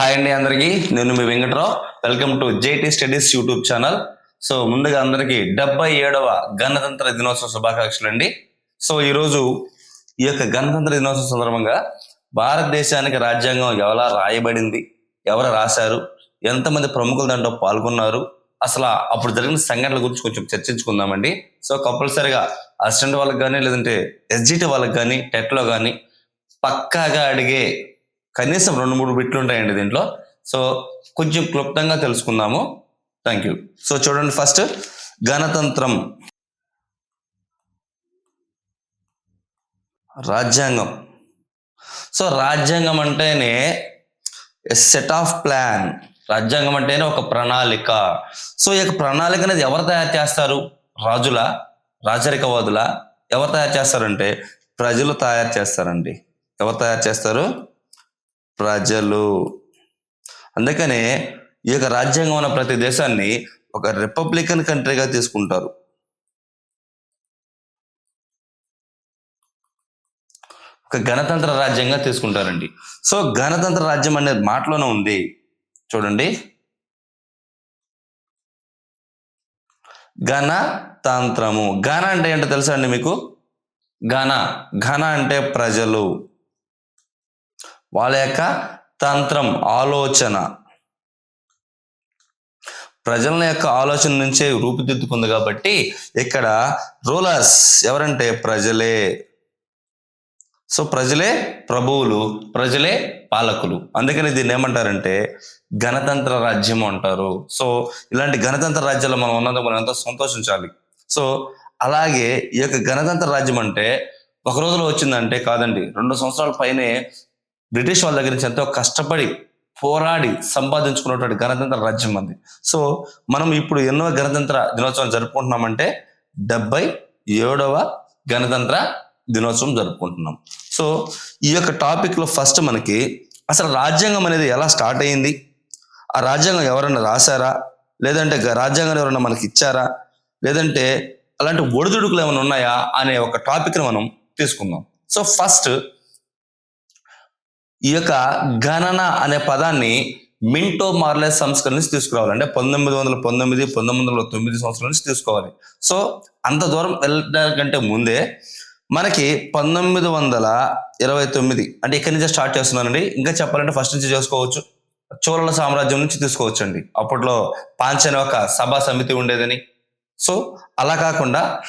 Hi అండి అందరికీ. నేను మీ Venkatrao. Welcome to JT studies YouTube channel. So ముందుగా అందరికీ డెబ్బై ఏడవ గణతంత్ర దినోత్సవ శుభాకాంక్షలు అండి. సో ఈరోజు ఈ యొక్క గణతంత్ర దినోత్సవం సందర్భంగా భారతదేశానికి రాజ్యాంగం ఎలా రాయబడింది ఎవరు రాశారు ఎంతమంది ప్రముఖులు దాంట్లో పాల్గొన్నారు అసలు అప్పుడు జరిగిన సంఘటనల గురించి కొంచెం చర్చించుకుందామండి. సో కంపల్సరిగా అసిస్టెంట్ వాళ్ళకి కానీ లేదంటే ఎస్జిటి వాళ్ళకి కానీ టెట్లో కానీ పక్కాగా అడిగే కనీసం రెండు మూడు బిట్లు ఉంటాయండి దీంట్లో. సో కొంచెం క్లుప్తంగా తెలుసుకుందాము. థ్యాంక్ యూ సో చూడండి ఫస్ట్ గణతంత్రం. రాజ్యాంగం. సో రాజ్యాంగం అంటేనే సెట్ ఆఫ్ ప్లాన్ రాజ్యాంగం అంటేనే ఒక ప్రణాళిక. సో ఈ యొక్క ప్రణాళిక అనేది ఎవరు తయారు చేస్తారు? రాజుల? రాజరికవాదుల? ఎవరు తయారు చేస్తారంటే ప్రజలు తయారు చేస్తారండి. ఎవరు తయారు చేస్తారు? ప్రజలు అందుకనే ఈ యొక్క రాజ్యాంగం ఉన్న ప్రతి దేశాన్ని ఒక రిపబ్లికన్ కంట్రీగా తీసుకుంటారు. ఒక గణతంత్ర రాజ్యంగా తీసుకుంటారండి. సో గణతంత్ర రాజ్యం అనేది మాటలోనే ఉంది. చూడండి. గణతంత్రము. గణ అంటే ఏంటో తెలుసా అండి మీకు? ఘన. ఘన అంటే ప్రజలు. వాళ్ళ యొక్క తంత్రం ఆలోచన. ప్రజల యొక్క ఆలోచన నుంచే రూపుదిద్దుకుంది కాబట్టి ఇక్కడ రూలర్స్ ఎవరంటే ప్రజలే. సో ప్రజలే ప్రభువులు ప్రజలే పాలకులు. అందుకని దీన్ని ఏమంటారంటే గణతంత్ర రాజ్యం అంటారు. సో ఇలాంటి గణతంత్ర రాజ్యాలు మనం ఉన్నందుకు మనం ఎంతో సంతోషించాలి. సో అలాగే ఈ యొక్క గణతంత్ర రాజ్యం అంటే ఒక రోజులో వచ్చిందంటే కాదండి రెండు సంవత్సరాల పైనే బ్రిటిష్ వాళ్ళ దగ్గర నుంచి ఎంతో కష్టపడి పోరాడి సంపాదించుకున్నటువంటి గణతంత్ర రాజ్యం అంది. సో మనం ఇప్పుడు ఎన్నో గణతంత్ర దినోత్సవం జరుపుకుంటున్నామంటే డెబ్బై ఏడవ గణతంత్ర దినోత్సవం జరుపుకుంటున్నాం. సో ఈ యొక్క టాపిక్లో ఫస్ట్ మనకి అసలు రాజ్యాంగం అనేది ఎలా స్టార్ట్ అయ్యింది? ఆ రాజ్యాంగం ఎవరైనా రాశారా? లేదంటే గ- రాజ్యాంగం ఎవరైనా మనకి ఇచ్చారా? లేదంటే అలాంటి ఒడిదుడుకులు ఏమైనా ఉన్నాయా? అనే ఒక టాపిక్ని మనం తీసుకుందాం. సో ఫస్ట్ ఈ యొక్క గణన అనే పదాన్ని మింటో మార్లెస్ సంస్కరణ నుంచి తీసుకురావాలి. అంటే పంతొమ్మిది వందల పంతొమ్మిది పంతొమ్మిది వందల తొమ్మిది సంవత్సరాల నుంచి తీసుకోవాలి. సో అంత దూరం వెళ్ళడానికంటే ముందే మనకి పంతొమ్మిది వందల ఇరవై తొమ్మిది అంటే ఇక్కడి నుంచే స్టార్ట్ చేస్తున్నానండి. ఇంకా చెప్పాలంటే ఫస్ట్ నుంచి చేసుకోవచ్చు. చోళల సామ్రాజ్యం నుంచి తీసుకోవచ్చు అండి అప్పట్లో పాంచ అనే ఒక సభా సమితి ఉండేదని. సో అలా కాకుండా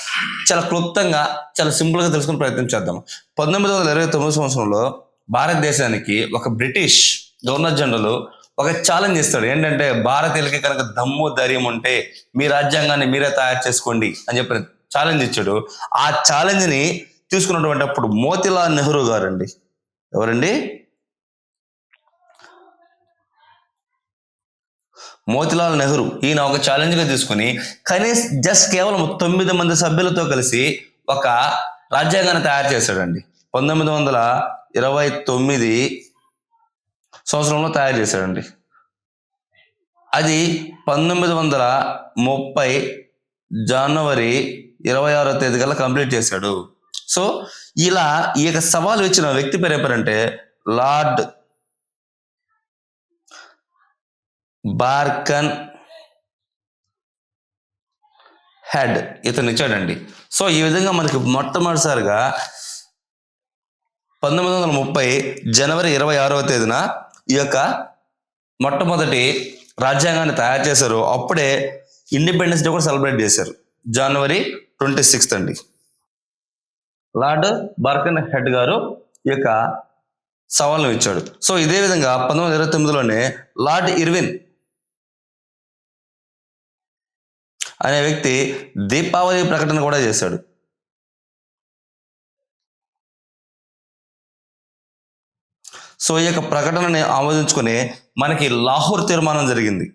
చాలా క్లుప్తంగా చాలా సింపుల్గా తెలుసుకుని ప్రయత్నం చేద్దాం. పంతొమ్మిది వందల ఇరవై తొమ్మిది సంవత్సరంలో భారతదేశానికి ఒక బ్రిటిష్ గవర్నర్ జనరల్ ఒక ఛాలెంజ్ ఇస్తాడు ఏంటంటే భారతీయులకి కనుక దమ్ము ధైర్యం ఉంటే మీ రాజ్యాంగాన్ని మీరే తయారు చేసుకోండి అని చెప్పి ఛాలెంజ్ ఇచ్చాడు. ఆ ఛాలెంజ్ని తీసుకున్నటువంటి అప్పుడు మోతిలాల్ నెహ్రూ గారు అండి ఎవరండి? మోతిలాల్ నెహ్రూ. ఈయన ఒక ఛాలెంజ్గా తీసుకుని కనీస జస్ట్ కేవలం తొమ్మిది మంది సభ్యులతో కలిసి ఒక రాజ్యాంగాన్ని తయారు చేశాడండి. పంతొమ్మిది వందల ఇరవై తొమ్మిది సంవత్సరంలో తయారు చేశాడండి. అది పంతొమ్మిది వందల ముప్పై జనవరి ఇరవై ఆరో తేదీ కల్లా కంప్లీట్ చేశాడు. సో ఇలా ఈ యొక్క సవాలు ఇచ్చిన వ్యక్తి పేరు ఎవరంటే లార్డ్ బార్కన్ హెడ్. ఇతను ఇచ్చాడండి. సో ఈ విధంగా మనకి మొట్టమొదటిసారిగా పంతొమ్మిది వందల ముప్పై జనవరి ఇరవై ఆరవ తేదీన ఈ యొక్క మొట్టమొదటి రాజ్యాంగాన్ని తయారు చేశారు. అప్పుడే ఇండిపెండెన్స్ డే కూడా సెలబ్రేట్ చేశారు. జనవరి ట్వంటీ సిక్స్త్ అండి. లార్డ్ బర్కన్ హెడ్ గారు ఈ యొక్క సవాల్ను ఇచ్చాడు. సో ఇదే విధంగా పంతొమ్మిది వందల ఇరవై తొమ్మిదిలోనే లార్డ్ ఇర్విన్ అనే వ్యక్తి దీపావళి ప్రకటన కూడా చేశాడు. సో ఈ యొక్క ప్రకటనని ఆమోదించుకుని మనకి లాహోర్ తీర్మానం జరిగింది.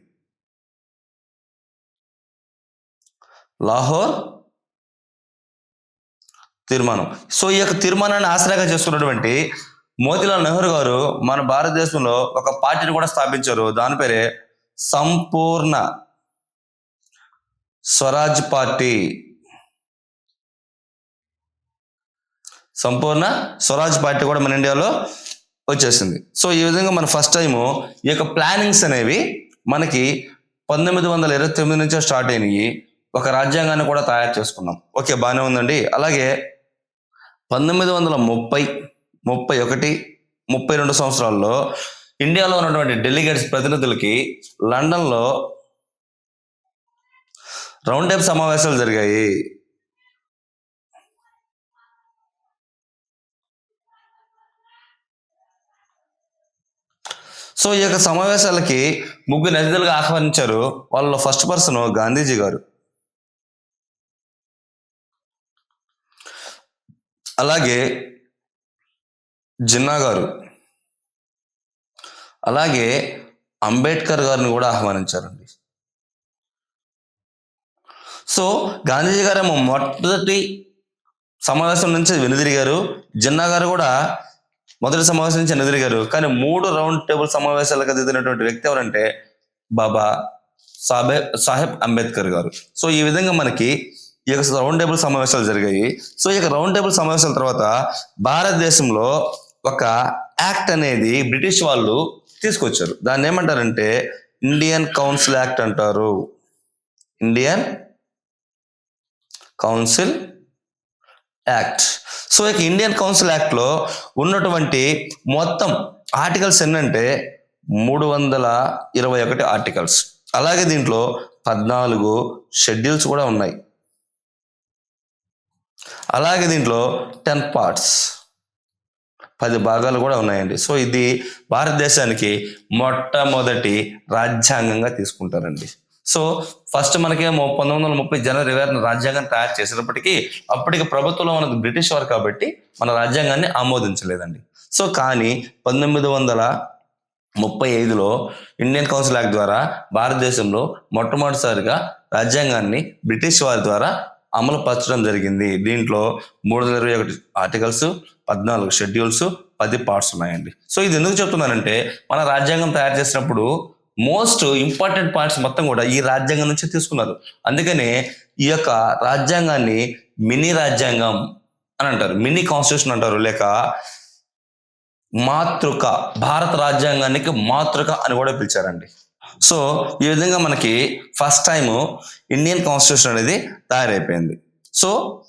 లాహోర్ తీర్మానం. సో ఈ యొక్క తీర్మానాన్ని ఆశ్రయంగా చేసుకున్నటువంటి మోతిలాల్ నెహ్రూ గారు మన భారతదేశంలో ఒక పార్టీని కూడా స్థాపించారు. దాని పేరే సంపూర్ణ స్వరాజ్ పార్టీ. సంపూర్ణ స్వరాజ్ పార్టీ కూడా మన ఇండియాలో వచ్చేసింది. సో ఈ విధంగా మన ఫస్ట్ టైము ఈ యొక్క ప్లానింగ్స్ అనేవి మనకి పంతొమ్మిది వందల ఇరవై తొమ్మిది నుంచో స్టార్ట్ అయినాయి. ఒక రాజ్యాంగాన్ని కూడా తయారు చేసుకున్నాం. ఓకే బాగానే ఉందండి. అలాగే పంతొమ్మిది వందల ముప్పై ముప్పై ఒకటి ముప్పై రెండు సంవత్సరాల్లో ఇండియాలో ఉన్నటువంటి డెలిగేట్స్ ప్రతినిధులకి లండన్లో రౌండ్ టేప్ సమావేశాలు జరిగాయి. సో ఈ యొక్క సమావేశాలకి ముగ్గురు అతిథులుగా ఆహ్వానించారు వాళ్ళలో ఫస్ట్ పర్సన్ గాంధీజీ గారు. అలాగే జిన్నా గారు. అలాగే అంబేద్కర్ గారిని కూడా ఆహ్వానించారండి. సో గాంధీజీ గారేమో మొదటి సమావేశం నుంచి వెనుదిరిగారు. జిన్నా గారు కూడా మొదటి సమావేశం నుంచి వెనుదిరిగారు కానీ మూడు రౌండ్ టేబుల్ సమావేశాలకు ఎదిగినటువంటి వ్యక్తి ఎవరంటే బాబా సాబే సాహెబ్ అంబేద్కర్ గారు. సో ఈ విధంగా మనకి ఈ యొక్క రౌండ్ టేబుల్ సమావేశాలు జరిగాయి. సో ఈ యొక్క రౌండ్ టేబుల్ సమావేశాల తర్వాత భారతదేశంలో ఒక యాక్ట్ అనేది బ్రిటిష్ వాళ్ళు తీసుకొచ్చారు. దాన్ని ఏమంటారంటే ఇండియన్ కౌన్సిల్ యాక్ట్ అంటారు. Indian council act. సో ఇక ఇండియన్ కౌన్సిల్ యాక్ట్లో ఉన్నటువంటి మొత్తం ఆర్టికల్స్ ఎన్నంటే మూడు వందల ఇరవై ఒకటి ఆర్టికల్స్. అలాగే దీంట్లో పద్నాలుగు షెడ్యూల్స్ కూడా ఉన్నాయి. అలాగే దీంట్లో టెన్ పార్ట్స్. పది భాగాలు కూడా ఉన్నాయండి. సో ఇది భారతదేశానికి మొట్టమొదటి రాజ్యాంగంగా తీసుకుంటారండి. సో ఫస్ట్ మనకేమో పంతొమ్మిది వందల ముప్పై జనవరి ఇరవై రాజ్యాంగం తయారు చేసినప్పటికీ అప్పటికి ప్రభుత్వంలో మనకు బ్రిటిష్ వారు కాబట్టి మన రాజ్యాంగాన్ని ఆమోదించలేదండి. సో కానీ పంతొమ్మిది వందల ముప్పై ఐదులో ఇండియన్ కౌన్సిల్ యాక్ట్ ద్వారా భారతదేశంలో మొట్టమొదటిసారిగా రాజ్యాంగాన్ని బ్రిటిష్ వారి ద్వారా అమలు పరచడం జరిగింది. దీంట్లో మూడు వందల ఇరవై ఒకటి ఆర్టికల్స్ పద్నాలుగు షెడ్యూల్స్ పది పార్ట్స్ ఉన్నాయండి. సో ఇది ఎందుకు చెప్తున్నానంటే మన రాజ్యాంగం తయారు చేసినప్పుడు మోస్ట్ ఇంపార్టెంట్ పాయింట్స్ మొత్తం కూడా ఈ రాజ్యాంగం నుంచి తీసుకున్నారు. అందుకనే ఈ యొక్క రాజ్యాంగాన్ని మినీ రాజ్యాంగం అని అంటారు. మినీ కాన్స్టిట్యూషన్ అంటారు. లేక మాతృక భారత రాజ్యాంగానికి మాతృక అని కూడా పిలిచారండి. సో ఈ విధంగా మనకి ఫస్ట్ టైం ఇండియన్ కాన్స్టిట్యూషన్ అనేది తయారైపోయింది. సో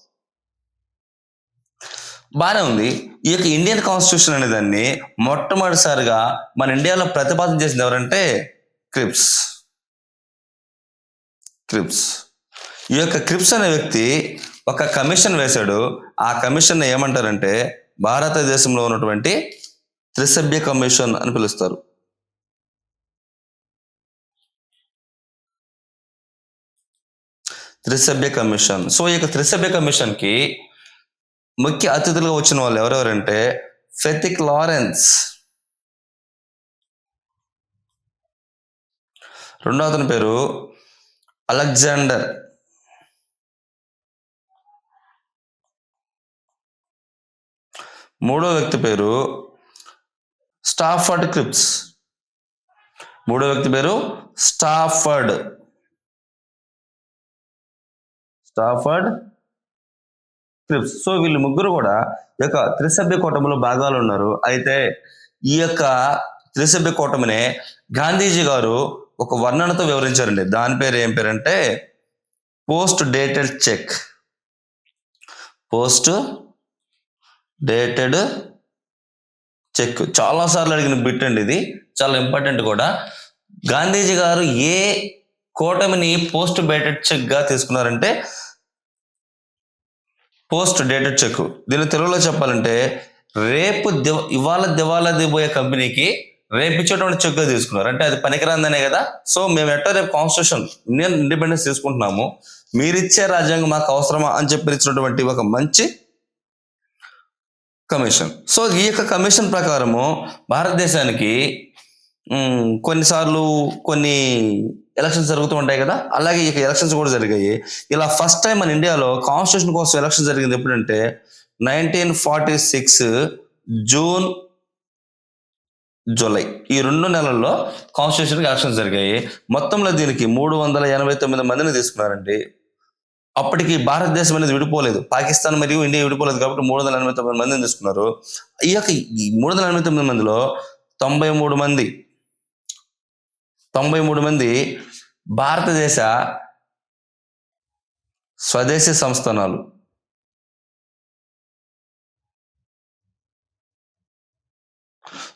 బాగానే ఉంది. ఈ యొక్క ఇండియన్ కాన్స్టిట్యూషన్ అనే దాన్ని మొట్టమొదటిసారిగా మన ఇండియాలో ప్రతిపాదన చేసింది ఎవరంటే క్రిప్స్. క్రిప్స్. ఈ యొక్క క్రిప్స్ అనే వ్యక్తి ఒక కమిషన్ వేశాడు. ఆ కమిషన్ ఏమంటారంటే భారతదేశంలో ఉన్నటువంటి త్రిసభ్య కమిషన్ అని పిలుస్తారు. త్రిసభ్య కమిషన్. సో ఈ యొక్క త్రిసభ్య కమిషన్కి ముఖ్య అతిథులుగా వచ్చిన వాళ్ళు ఎవరెవరంటే ఫెతిక్ లారెన్స్. రెండో అతని పేరు అలెగ్జాండర్. మూడో వ్యక్తి పేరు స్టాఫర్డ్ క్రిప్స్. మూడో వ్యక్తి పేరు స్టాఫర్డ్. స్టాఫర్డ్ క్రిప్స్. సో వీళ్ళు ముగ్గురు కూడా ఈ యొక్క త్రిసభ్య కూటమిలో భాగాలు ఉన్నారు. అయితే ఈ యొక్క త్రిసభ్య కూటమినే గాంధీజీ గారు ఒక వర్ణనతో వివరించారండి. దాని పేరు ఏం పేరు అంటే post dated cheque. Post dated cheque. చాలా సార్లు అడిగిన బిట్ అండి ఇది. చాలా ఇంపార్టెంట్ కూడా. గాంధీజీ గారు ఏ కూటమిని పోస్ట్ డేటెడ్ చెక్గా తీసుకున్నారంటే పోస్ట్ డేటెడ్ చెక్. దీన్ని తెలుగులో చెప్పాలంటే రేపు దివ ఇవాళ దివాలా దిగబోయే కంపెనీకి రేపు ఇచ్చేటువంటి చెక్ తీసుకున్నారు. అంటే అది పనికిరాందనే కదా? సో మేము ఎట్టో రేపు కాన్స్టిట్యూషన్ ఇండియన్ ఇండిపెండెన్స్ తీసుకుంటున్నాము. మీరిచ్చే రాజ్యాంగం మాకు అవసరమా అని చెప్పి ఇచ్చినటువంటి ఒక మంచి కమిషన్ సో ఈ యొక్క కమిషన్ ప్రకారము భారతదేశానికి కొన్నిసార్లు కొన్ని ఎలక్షన్స్ జరుగుతూ ఉంటాయి కదా? అలాగే ఈ ఎలక్షన్స్ కూడా జరిగాయి. ఇలా ఫస్ట్ టైం మన ఇండియాలో కాన్స్టిట్యూషన్ కోసం ఎలక్షన్ జరిగింది ఎప్పుడంటే nineteen forty six June July. ఈ రెండు నెలల్లో కాన్స్టిట్యూషన్ ఎలక్షన్స్ జరిగాయి. మొత్తంలో దీనికి మూడు వందల ఎనభై తొమ్మిది మందిని తీసుకున్నారండి. అప్పటికి భారతదేశం అనేది విడిపోలేదు. పాకిస్తాన్ మరియు ఇండియా విడిపోలేదు కాబట్టి మూడు వందల ఎనభై తొమ్మిది మందిని తీసుకున్నారు. ఈ యొక్క ఈ మూడు వందల ఎనభై తొమ్మిది మందిలో తొంభై మూడు మంది తొంభై మూడు మంది భారతదేశ స్వదేశీ సంస్థానాలు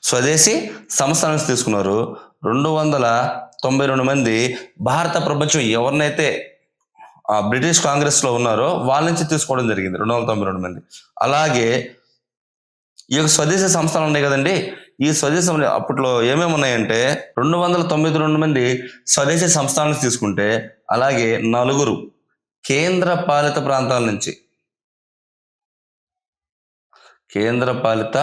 స్వదేశీ సంస్థలను తీసుకున్నారు. రెండు వందల తొంభై రెండు మంది భారత ప్రపంచం ఎవరినైతే బ్రిటిష్ కాంగ్రెస్లో ఉన్నారో వాళ్ళ నుంచి తీసుకోవడం జరిగింది రెండు వందల తొంభై రెండు మంది. అలాగే ఈ యొక్క స్వదేశీ సంస్థలు ఉన్నాయి కదండి. ఈ స్వదేశం అప్పట్లో ఏమేమి ఉన్నాయంటే రెండు వందల తొంభై రెండు మంది స్వదేశీ సంస్థల తీసుకుంటే అలాగే నలుగురు కేంద్ర పాలిత ప్రాంతాల నుంచి కేంద్ర పాలిత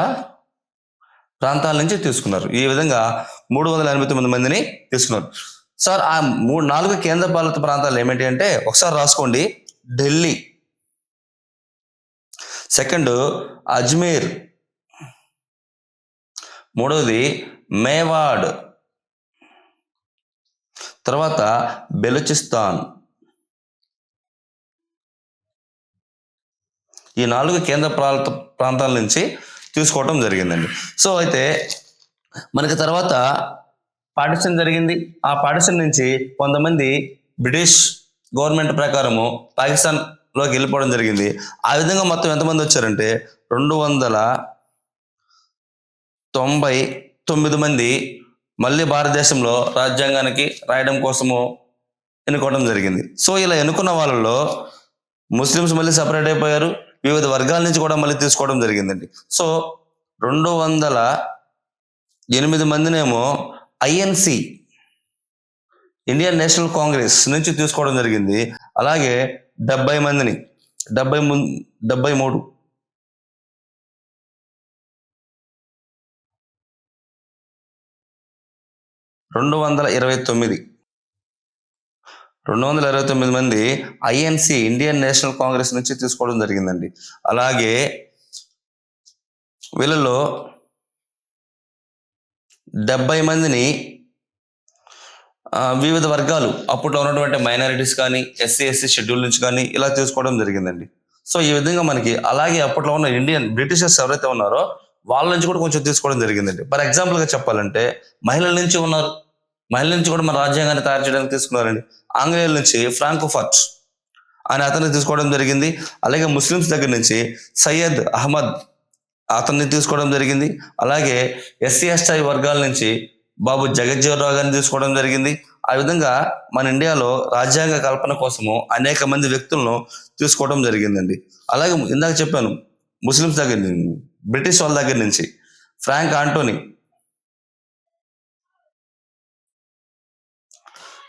ప్రాంతాల నుంచి తీసుకున్నారు. ఈ విధంగా మూడు వందల ఎనభై తొమ్మిది మందిని తీసుకున్నారు. సార్ ఆ మూడు నాలుగు కేంద్ర పాలిత ప్రాంతాలు ఏమిటి అంటే ఒకసారి రాసుకోండి. ఢిల్లీ. సెకండ్ అజ్మీర్. మూడవది మేవాడ్. తర్వాత బెలుచిస్తాన్. ఈ నాలుగు కేంద్ర ప్రాంత ప్రాంతాల నుంచి చూసుకోవటం జరిగిందండి. సో అయితే మనకి తర్వాత పాటిషన్ జరిగింది. ఆ పాటిషన్ నుంచి కొంతమంది బ్రిటిష్ గవర్నమెంట్ ప్రకారము పాకిస్తాన్లోకి వెళ్ళిపోవడం జరిగింది. ఆ విధంగా మొత్తం ఎంతమంది వచ్చారంటే రెండు వందల తొంభై తొమ్మిది మంది మళ్ళీ భారతదేశంలో రాజ్యాంగానికి రాయడం కోసము ఎన్నుకోవడం జరిగింది. సో ఇలా ఎన్నుకున్న వాళ్ళలో ముస్లిమ్స్ మళ్ళీ సపరేట్ అయిపోయారు. వివిధ వర్గాల నుంచి కూడా మళ్ళీ తీసుకోవడం జరిగిందండి. సో రెండు వందల ఎనిమిది మందినేమో ఐఎన్సి ఇండియన్ నేషనల్ కాంగ్రెస్ నుంచి తీసుకోవడం జరిగింది. అలాగే డెబ్బై మందిని డెబ్బై ము డెబ్బై మూడు. రెండు వందల ఇరవై తొమ్మిది. రెండు వందల ఇరవై తొమ్మిది మంది ఐఎన్సి ఇండియన్ నేషనల్ కాంగ్రెస్ నుంచి తీసుకోవడం జరిగిందండి. అలాగే వీళ్ళలో డెబ్బై మందిని వివిధ వర్గాలు అప్పట్లో ఉన్నటువంటి మైనారిటీస్ కానీ ఎస్సీ ఎస్సీ షెడ్యూల్ నుంచి కానీ ఇలా తీసుకోవడం జరిగిందండి. సో ఈ విధంగా మనకి అలాగే అప్పట్లో ఉన్న ఇండియన్ బ్రిటిషర్స్ ఎవరైతే ఉన్నారో వాళ్ళ నుంచి కూడా కొంచెం తీసుకోవడం జరిగిందండి. ఫర్ ఎగ్జాంపుల్గా చెప్పాలంటే మహిళల నుంచి ఉన్నారు. మహిళల నుంచి కూడా మన రాజ్యాంగాన్ని తయారు చేయడానికి తీసుకున్నారండి. ఆంగ్లేయుల నుంచి ఫ్రాంకోఫర్ట్ అని అతన్ని తీసుకోవడం జరిగింది. అలాగే ముస్లిమ్స్ దగ్గర నుంచి సయ్యద్ అహ్మద్ అతన్ని తీసుకోవడం జరిగింది. అలాగే ఎస్సీ ఎస్టీ వర్గాల నుంచి బాబు జగజ్జీవన్ రావు గారిని తీసుకోవడం జరిగింది. ఆ విధంగా మన ఇండియాలో రాజ్యాంగ కల్పన కోసము అనేక మంది వ్యక్తులను తీసుకోవడం జరిగిందండి. అలాగే ఇందాక చెప్పాను ముస్లిమ్స్ దగ్గర నుంచి బ్రిటిష్ వాళ్ళ దగ్గర నుంచి ఫ్రాంక్ ఆంటోనీ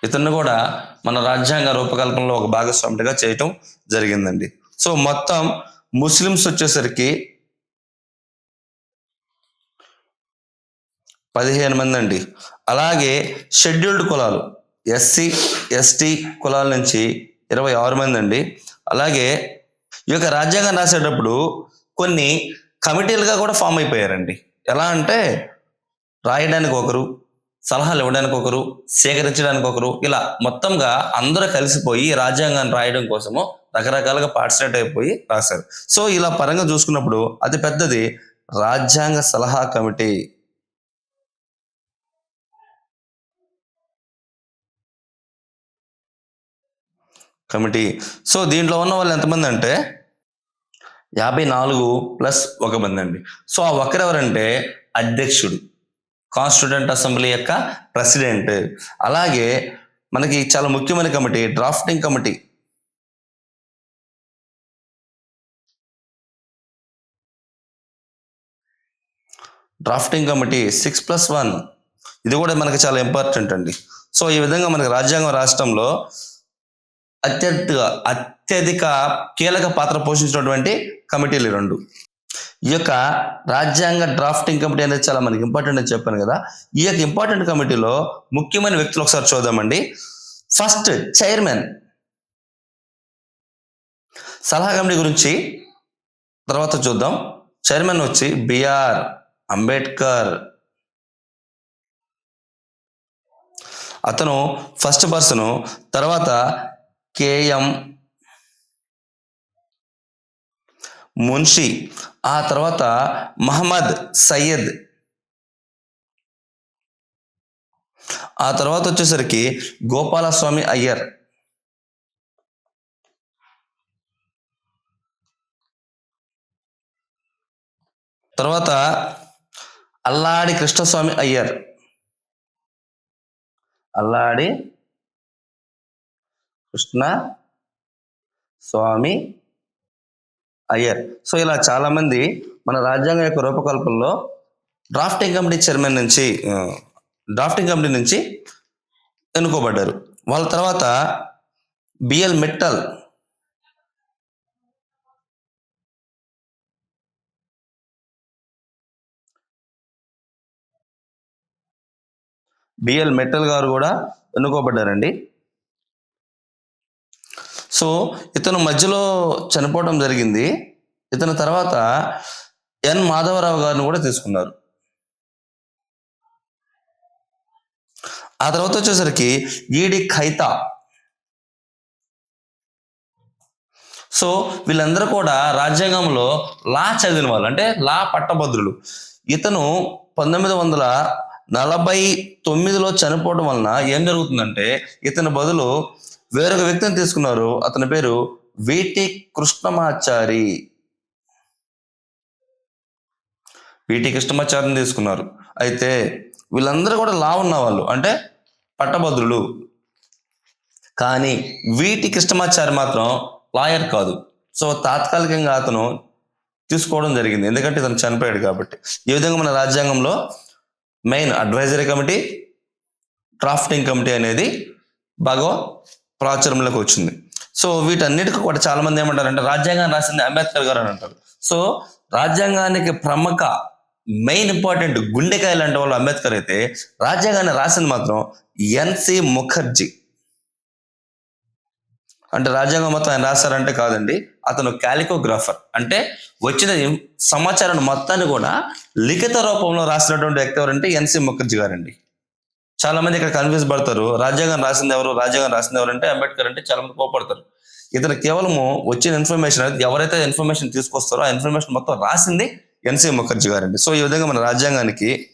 ఇతన్ని కూడా మన రాజ్యాంగ రూపకల్పనలో ఒక భాగస్వామిగా చేయటం జరిగిందండి. సో మొత్తం ముస్లిమ్స్ వచ్చేసరికి పదిహేను మంది అండి. అలాగే షెడ్యూల్డ్ కులాలు ఎస్సీ ఎస్టీ కులాల నుంచి ఇరవై ఆరు మంది అండి. అలాగే ఈ యొక్క రాజ్యాంగం రాసేటప్పుడు కొన్ని కమిటీలుగా కూడా ఫామ్ అయిపోయారండి. ఎలా అంటే రాయడానికి ఒకరు సలహాలు ఇవ్వడానికి ఒకరు సేకరించడానికి ఒకరు ఇలా మొత్తంగా అందరూ కలిసిపోయి రాజ్యాంగాన్ని రాయడం కోసము రకరకాలుగా పార్టిసిపేట్ అయిపోయి రాశారు. సో ఇలా పరంగా చూసుకున్నప్పుడు అతి పెద్దది రాజ్యాంగ సలహా కమిటీ. కమిటీ. సో దీంట్లో ఉన్న వాళ్ళు ఎంతమంది అంటే? యాభై నాలుగు ప్లస్ ఒక మంది అండి. సో ఆ ఒకరెవరంటే అధ్యక్షుడు. కాన్స్టిట్యూంట్ అసెంబ్లీ యొక్క ప్రెసిడెంట్. అలాగే మనకి చాలా ముఖ్యమైన committee drafting committee. Drafting committee six plus one. ఇది కూడా మనకి చాలా ఇంపార్టెంట్ అండి. సో ఈ విధంగా మనకి రాజ్యాంగం రాష్ట్రంలో అత్యధిక అత్యధిక కీలక పాత్ర పోషించినటువంటి కమిటీలు రెండు. ఈ యొక్క రాజ్యాంగ డ్రాఫ్టింగ్ కమిటీ అనేది చాలా మనకి ఇంపార్టెంట్ అని చెప్పాను కదా. ఈ యొక్క ఇంపార్టెంట్ కమిటీలో ముఖ్యమైన వ్యక్తులు ఒకసారి చూద్దామండి. ఫస్ట్ చైర్మన్ సలహా కమిటీ గురించి తర్వాత చూద్దాం. చైర్మన్ వచ్చి బిఆర్ అంబేద్కర్. అతను ఫస్ట్ పర్సన్ తర్వాత కేఎం మున్షి ఆ తర్వాత మహమ్మద్ సయ్యద్. ఆ తర్వాత వచ్చేసరికి గోపాలస్వామి అయ్యర్. తర్వాత అల్లాడి కృష్ణస్వామి అయ్యర్. అల్లాడి కృష్ణ స్వామి అయ్యర్ సో ఇలా చాలామంది మన రాజ్యాంగం యొక్క రూపకల్పనలో డ్రాఫ్టింగ్ కమిటీ చైర్మన్ నుంచి డ్రాఫ్టింగ్ కమిటీ నుంచి ఎన్నుకోబడ్డారు. వాళ్ళ తర్వాత బిఎల్ మిట్టల్ బిఎల్ మెట్టల్ గారు కూడా ఎన్నుకోబడ్డారండి. సో ఇతను మధ్యలో చనిపోవడం జరిగింది. ఇతని తర్వాత ఎన్ మాధవరావు గారిని కూడా తీసుకున్నారు. ఆ తర్వాత వచ్చేసరికి ఈడి ఖైతా. సో వీళ్ళందరూ కూడా రాజ్యాంగంలో లా చదివిన వాళ్ళు అంటే లా పట్టభద్రులు. ఇతను పంతొమ్మిది వందల నలభై తొమ్మిదిలో చనిపోవడం వలన ఏం జరుగుతుందంటే ఇతని బదులు వేరొక వ్యక్తిని తీసుకున్నారు. అతని పేరు వీటి కృష్ణమాచారి. వీటి కృష్ణమాచారిని తీసుకున్నారు. అయితే వీళ్ళందరూ కూడా లా ఉన్న వాళ్ళు అంటే పట్టభద్రులు. కానీ వీటి కృష్ణమాచారి మాత్రం లాయర్ కాదు. సో తాత్కాలికంగా అతను తీసుకోవడం జరిగింది. ఎందుకంటే ఇతను చనిపోయాడు కాబట్టి. ఈ విధంగా మన రాజ్యాంగంలో main advisory committee drafting committee అనేది బాగా ప్రాచుర్యంలోకి వచ్చింది. సో వీటన్నిటికీ కూడా చాలా మంది ఏమంటారంటే రాజ్యాంగాన్ని రాసింది అంబేద్కర్ గారు అని అంటారు. సో రాజ్యాంగానికి ప్రముఖ మెయిన్ ఇంపార్టెంట్ గుండెకాయ లాంటి వాళ్ళు అంబేద్కర్ అయితే రాజ్యాంగాన్ని రాసింది మాత్రం ఎన్సి ముఖర్జీ. అంటే రాజ్యాంగం మొత్తం ఆయన రాశారంటే కాదండి అతను క్యాలికోగ్రాఫర్. అంటే వచ్చిన సమాచారాన్ని మొత్తాన్ని కూడా లిఖిత రూపంలో రాసినటువంటి వ్యక్తి ఎవరంటే ఎన్సి ముఖర్జీ గారండి. చాలా మంది ఇక్కడ కన్ఫ్యూజ్ పడతారు. రాజ్యాంగం రాసింది ఎవరు? రాజ్యాంగం రాసింది ఎవరంటే అంబేద్కర్ అంటే చాలా మంది కోపడతారు ఇతను కేవలము వచ్చిన ఇన్ఫర్మేషన్ అనేది ఎవరైతే ఇన్ఫర్మేషన్ తీసుకొస్తారో ఆ ఇన్ఫర్మేషన్ మొత్తం రాసింది ఎన్సి ముఖర్జీ గారండి. సో ఈ విధంగా మన రాజ్యాంగానికి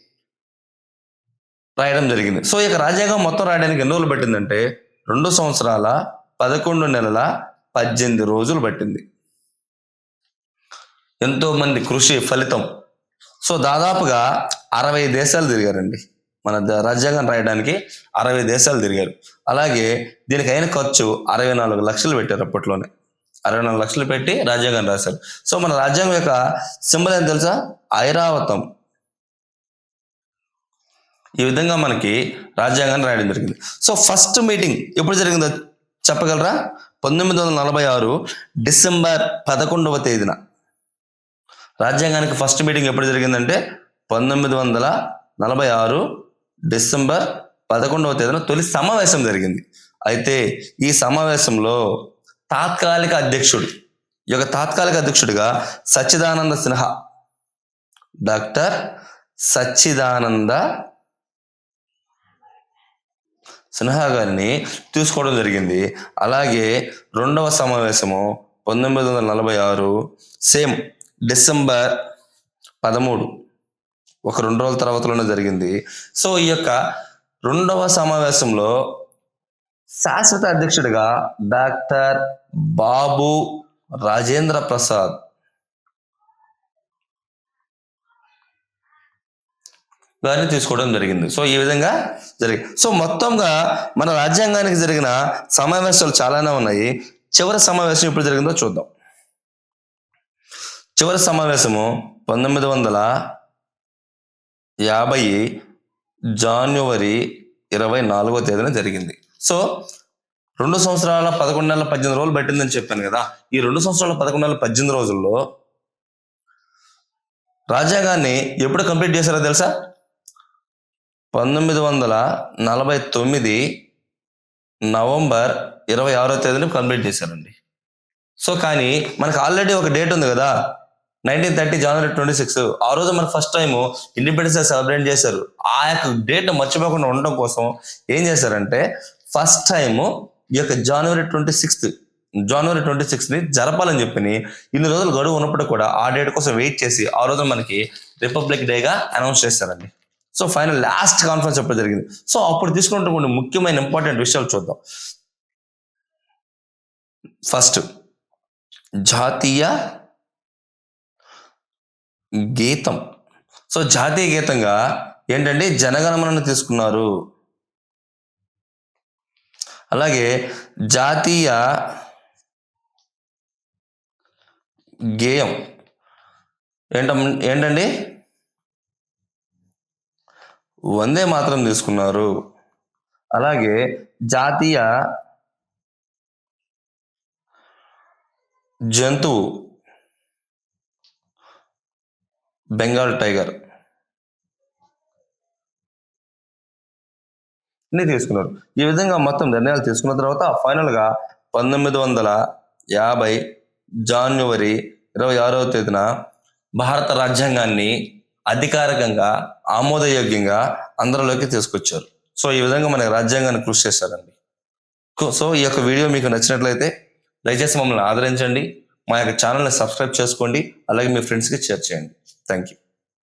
రాయడం జరిగింది. సో ఇక రాజ్యాంగం మొత్తం రాయడానికి ఎన్ని రోజులు పట్టిందంటే రెండు సంవత్సరాల పదకొండు నెలల పద్దెనిమిది రోజులు పట్టింది. ఎంతో మంది కృషి ఫలితం. సో దాదాపుగా అరవై దేశాలు తిరిగారండి. మన ద- రాజ్యాంగం రాయడానికి అరవై దేశాలు తిరిగారు. అలాగే దీనికి అయిన ఖర్చు అరవై నాలుగు లక్షలు పెట్టారు అప్పట్లోనే. అరవై నాలుగు లక్షలు పెట్టి రాజ్యాంగం రాశారు. సో మన రాజ్యాంగం యొక్క సింబల్ ఏం తెలుసా? ఐరావతం. ఈ విధంగా మనకి రాజ్యాంగాన్ని రాయడం జరిగింది. సో ఫస్ట్ మీటింగ్ ఎప్పుడు జరిగిందో చెప్పగలరా? పంతొమ్మిది వందల నలభై ఆరు డిసెంబర్ పదకొండవ తేదీన. రాజ్యాంగానికి ఫస్ట్ మీటింగ్ ఎప్పుడు జరిగిందంటే పంతొమ్మిది వందల నలభై ఆరు డిసెంబర్ పదకొండవ తేదీన తొలి సమావేశం జరిగింది. అయితే ఈ సమావేశంలో తాత్కాలిక అధ్యక్షుడు ఈ యొక్క తాత్కాలిక అధ్యక్షుడిగా సచ్చిదానంద సిన్హా డాక్టర్ సచ్చిదానంద సిన్హా గారిని తీసుకోవడం జరిగింది. అలాగే రెండవ సమావేశము పంతొమ్మిది వందల నలభై ఆరు సేమ్ డిసెంబర్ పదమూడు ఒక రెండు రోజుల తర్వాతలోనే జరిగింది. సో ఈ యొక్క రెండవ సమావేశంలో శాశ్వత అధ్యక్షుడిగా డాక్టర్ బాబు రాజేంద్ర ప్రసాద్. గారిని తీసుకోవడం జరిగింది. సో ఈ విధంగా జరిగింది సో మొత్తంగా మన రాజ్యాంగానికి జరిగిన సమావేశాలు చాలానే ఉన్నాయి. చివరి సమావేశం ఎప్పుడు జరిగిందో చూద్దాం. చివరి సమావేశము పంతొమ్మిది వందల యాభై జాన్యువరి ఇరవై నాలుగో తేదీన జరిగింది. సో రెండు సంవత్సరాల పదకొండు నెలల పద్దెనిమిది రోజులు పట్టిందని చెప్పాను కదా. ఈ రెండు సంవత్సరాల పదకొండు నెలల పద్దెనిమిది రోజుల్లో రాజ్యాంగాన్ని ఎప్పుడు కంప్లీట్ చేశారో తెలుసా? పంతొమ్మిది వందల నలభై తొమ్మిది నవంబర్ ఇరవై ఆరో తేదీని కంప్లీట్ చేశారండి. సో కానీ మనకు ఆల్రెడీ ఒక డేట్ ఉంది కదా. Nineteen thirty January twenty six ఆ రోజు మన first time independence day celebrate చేశారు. ఆ యొక్క డేట్ మర్చిపోకుండా ఉండడం కోసం ఏం చేశారంటే ఫస్ట్ టైం ఈ యొక్క January twenty sixth January twenty ని జరపాలని చెప్పి ఇన్ని రోజులు గడువు ఉన్నప్పుడు కూడా ఆ డేట్ కోసం వెయిట్ చేసి ఆ రోజు మనకి రిపబ్లిక్ డేగా అనౌన్స్ చేశారండి. సో ఫైనల్ లాస్ట్ కాన్ఫరెన్స్ అప్పుడు జరిగింది. సో అప్పుడు తీసుకున్న కొన్ని ముఖ్యమైన ఇంపార్టెంట్ విషయాలు చూద్దాం. ఫస్ట్ జాతీయ గీతం. సో జాతీయ గీతంగా ఏంటంటే జనగణమనను తీసుకున్నారు. అలాగే జాతీయ గేయం ఏంట ఏంటండి? వందే మాత్రం తీసుకున్నారు. అలాగే జాతీయ జంతువు బెంగాల్ టైగర్. ని తీసుకున్నారు. ఈ విధంగా మొత్తం నిర్ణయాలు తీసుకున్న తర్వాత ఫైనల్గా పంతొమ్మిది వందల యాభై జాన్యువరి ఇరవై ఆరవ తేదీన భారత రాజ్యాంగాన్ని అధికారికంగా ఆమోదయోగ్యంగా అందరిలోకి తీసుకొచ్చారు. సో ఈ విధంగా మన రాజ్యాంగాన్ని కృషి చేశారండి. సో ఈ యొక్క వీడియో మీకు నచ్చినట్లయితే దయచేసి మమ్మల్ని ఆదరించండి. మా యొక్క ఛానల్ని సబ్స్క్రైబ్ చేసుకోండి. అలాగే మీ ఫ్రెండ్స్కి షేర్ చేయండి. Thank you